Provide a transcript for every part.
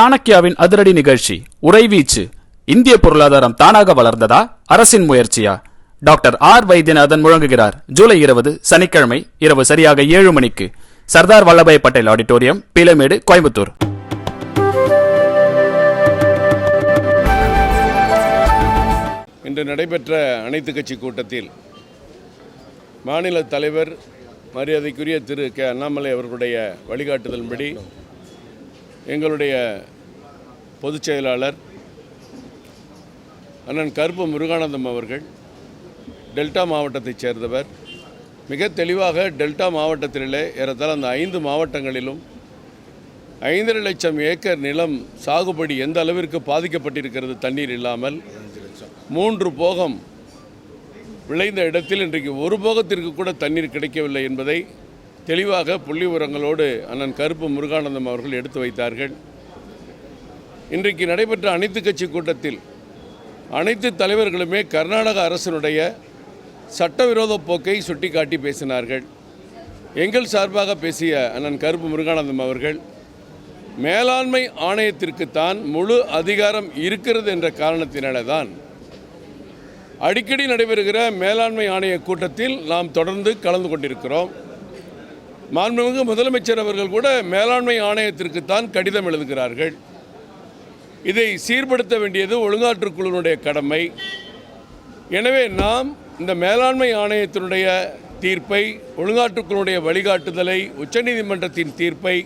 சாணக்கியாவின் அதிரடி நிகழ்ச்சி உறைவீச்சு இந்திய பொருளாதாரம் தானாக வளர்ந்ததா? அரசின் முயற்சியா? டாக்டர் ஆர் வைத்தியநாதன் முழங்குகிறார். ஜூலை இருபது சனிக்கிழமை இரவு சரியாக ஏழு மணிக்கு. சர்தார் வல்லபாய் பட்டேல் ஆடிட்டோரியம் பீலமேடு கோயம்புத்தூர். இன்று நடைபெற்ற அனைத்து கட்சி கூட்டத்தில் மாநில தலைவர் மரியாதைக்குரிய திரு கே அண்ணாமலை அவர்களுடைய வழிகாட்டுதலின்படி எங்களுடைய பொதுச் செயலாளர் அண்ணன் கருப்பு முருகானந்தம் அவர்கள் டெல்டா மாவட்டத்தைச் சேர்ந்தவர். மிக தெளிவாக டெல்டா மாவட்டத்திலே ஏறத்தால் அந்த ஐந்து மாவட்டங்களிலும் ஐந்தரை லட்சம் ஏக்கர் நிலம் சாகுபடி எந்த அளவிற்கு பாதிக்கப்பட்டிருக்கிறது தண்ணீர் இல்லாமல் மூன்று போகம் விளைந்த இடத்தில் இன்றைக்கு ஒரு போகத்திற்கு கூட தண்ணீர் கிடைக்கவில்லை என்பதை தெளிவாக புள்ளி உரங்களோடு அண்ணன் கருப்பு முருகானந்தம் அவர்கள் எடுத்து வைத்தார்கள். இன்றைக்கு நடைபெற்ற அனைத்து கட்சி கூட்டத்தில் அனைத்து தலைவர்களுமே கர்நாடக அரசினுடைய சட்டவிரோத போக்கை சுட்டிக்காட்டி பேசினார்கள். எங்கள் சார்பாக பேசிய அண்ணன் கருப்பு முருகானந்தம் அவர்கள் மேலாண்மை ஆணையத்திற்குத்தான் முழு அதிகாரம் இருக்கிறது என்ற காரணத்தினால தான் அடிக்கடி நடைபெறுகிற மேலாண்மை ஆணைய கூட்டத்தில் நாம் தொடர்ந்து கலந்து கொண்டிருக்கிறோம். மாண்புமிகு முதலமைச்சர் அவர்கள் கூட மேலாண்மை ஆணையத்திற்குத்தான் கடிதம் எழுதுகிறார்கள். இதை சீர்படுத்த வேண்டியது ஒழுங்காற்றுக் குழுவினுடைய கடமை. எனவே நாம் இந்த மேலாண்மை ஆணையத்தினுடைய தீர்ப்பை ஒழுங்காற்றுக்குழுடைய வழிகாட்டுதலை உச்சநீதிமன்றத்தின் தீர்ப்பை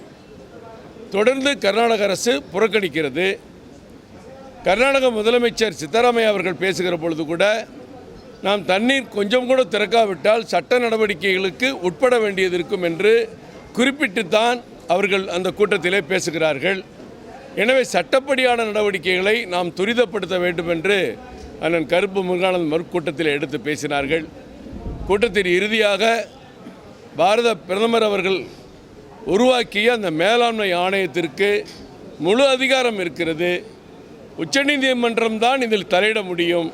தொடர்ந்து கர்நாடக அரசு புறக்கணிக்கிறது. கர்நாடக முதலமைச்சர் சித்தராமையா அவர்கள் பேசுகிற பொழுது கூட நாம் தண்ணீர் கொஞ்சம் கூட திறக்காவிட்டால் சட்ட நடவடிக்கைகளுக்கு உட்பட வேண்டியது இருக்கும் என்று குறிப்பிட்டுத்தான் அவர்கள் அந்த கூட்டத்திலே பேசுகிறார்கள். எனவே சட்டப்படியான நடவடிக்கைகளை நாம் துரிதப்படுத்த வேண்டும் என்று அண்ணன் கருப்பு முருகானந்த் கூட்டத்தில் எடுத்து பேசினார்கள். கூட்டத்தின் இறுதியாக பாரத பிரதமர் அவர்கள் உருவாக்கிய அந்த மேலாண்மை ஆணையத்திற்கு முழு அதிகாரம் இருக்கிறது. உச்சநீதிமன்றம் தான் இதில் தலையிட முடியும்.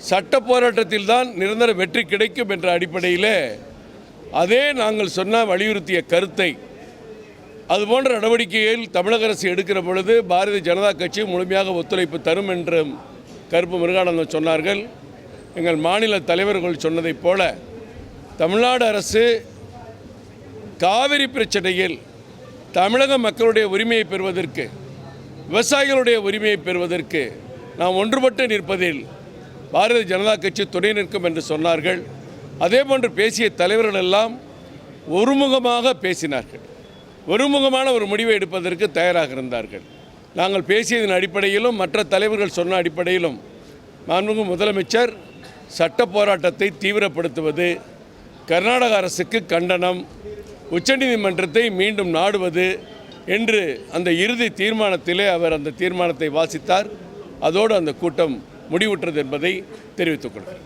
சட்ட போராட்டத்தில் தான் நிரந்தர வெற்றி கிடைக்கும் என்ற அடிப்படையில் அதே நாங்கள் சொன்ன வலியுறுத்திய கருத்தை அதுபோன்ற நடவடிக்கையில் தமிழக அரசு எடுக்கிற பொழுது பாரதிய ஜனதா கட்சி முழுமையாக ஒத்துழைப்பு தரும் என்றும் கருப்பு முருகானந்தம் சொன்னார்கள். எங்கள் மாநில தலைவர்கள் சொன்னதைப் போல தமிழ்நாடு அரசு காவிரி பிரச்சனையில் தமிழக மக்களுடைய உரிமையை பெறுவதற்கு விவசாயிகளுடைய உரிமையை பெறுவதற்கு நாம் ஒன்றுபட்டு நிற்பதில் பாரதிய ஜனதா கட்சி துணை நிற்கும் என்று சொன்னார்கள். அதே போன்று பேசிய தலைவர்கள் எல்லாம் ஒருமுகமாக பேசினார்கள். ஒருமுகமான ஒரு முடிவை எடுப்பதற்கு தயாராக இருந்தார்கள். நாங்கள் பேசியதன் அடிப்படையிலும் மற்ற தலைவர்கள் சொன்ன அடிப்படையிலும் மாண்புமிகு முதலமைச்சர் சட்ட போராட்டத்தை தீவிரப்படுத்துவது கர்நாடக அரசுக்கு கண்டனம் உச்சநீதிமன்றத்தை மீண்டும் நாடுவது என்று அந்த இறுதி தீர்மானத்திலே அவர் அந்த தீர்மானத்தை வாசித்தார். அதோடு அந்த கூட்டம் முடிவுற்றது என்பதை தெரிவித்துக் கொள்கிறேன்.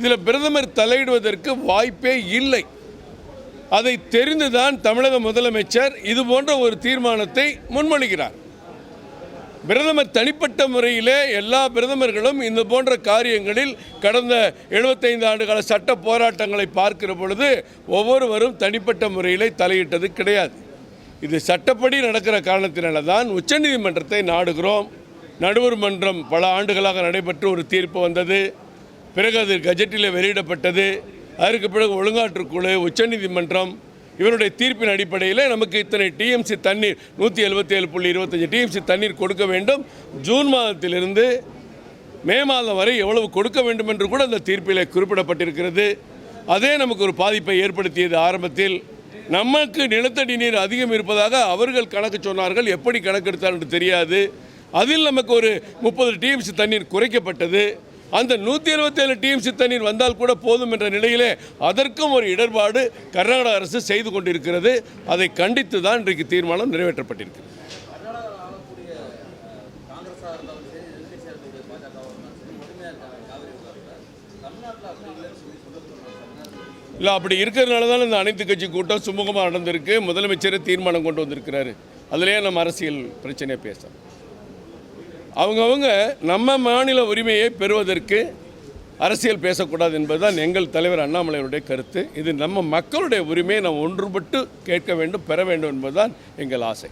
இதில் பிரதமர் தலையிடுவதற்கு வாய்ப்பே இல்லை. அதை தெரிந்துதான் தமிழக முதலமைச்சர் இது போன்ற ஒரு தீர்மானத்தை முன்மொழிகிறார். பிரதமர் தனிப்பட்ட முறையிலே எல்லா பிரதமர்களும் இந்த போன்ற காரியங்களில் கடந்த 75 ஆண்டுகால சட்ட போராட்டங்களை பார்க்கிற பொழுது ஒவ்வொருவரும் தனிப்பட்ட முறையிலே தலையிட்டது கிடையாது. இது சட்டப்படி நடக்கிற காரணத்தினால தான் உச்சநீதிமன்றத்தை நாடுகிறோம். நடுவர் மன்றம் பல ஆண்டுகளாக நடைபெற்று ஒரு தீர்ப்பு வந்தது. பிறகு அது கஜெட்டில் வெளியிடப்பட்டது. அதற்கு பிறகு ஒழுங்காற்றுக்குழு உச்சநீதிமன்றம் இவருடைய தீர்ப்பின் அடிப்படையில் நமக்கு இத்தனை டிஎம்சி தண்ணீர் நூற்றி எழுபத்தி ஏழு புள்ளி இருபத்தஞ்சி டிஎம்சி தண்ணீர் கொடுக்க வேண்டும். ஜூன் மாதத்திலிருந்து மே மாதம் வரை எவ்வளவு கொடுக்க வேண்டும் என்று கூட அந்த தீர்ப்பில் குறிப்பிடப்பட்டிருக்கிறது. அதே நமக்கு ஒரு பாதிப்பை ஏற்படுத்தியது ஆரம்பத்தில். நமக்கு நிலத்தடி நீர் அதிகம் இருப்பதாக அவர்கள் கணக்கு சொன்னார்கள். எப்படி கணக்கெடுத்தார் என்று தெரியாது. அதில் நமக்கு ஒரு முப்பது டிஎம்சி தண்ணீர் குறைக்கப்பட்டது. அந்த நூற்றி இருபத்தேழு டிஎம்சி தண்ணீர் வந்தால் கூட போதும் என்ற நிலையிலே அதற்கும் ஒரு இடர்பாடு கர்நாடக அரசு செய்து கொண்டிருக்கிறது. அதை கண்டித்து தான் இன்றைக்கு தீர்மானம் நிறைவேற்றப்பட்டிருக்கு. இல்லை அப்படி இருக்கிறதுனால தான் இந்த அனைத்து கட்சி கூட்டம் சுமூகமாக நடந்திருக்கு. முதலமைச்சரே தீர்மானம் கொண்டு வந்திருக்கிறாரு. அதிலேயே நம்ம அரசியல் பிரச்சனையை பேச அவங்கவுங்க நம்ம மாநில உரிமையை பெறுவதற்கு அரசியல் பேசக்கூடாது என்பதுதான் எங்கள் தலைவர் அண்ணாமலையுடைய கருத்து. இது நம்ம மக்களுடைய உரிமையை நாம் ஒன்றுபட்டு கேட்க வேண்டும் பெற வேண்டும் என்பதுதான் எங்கள் ஆசை.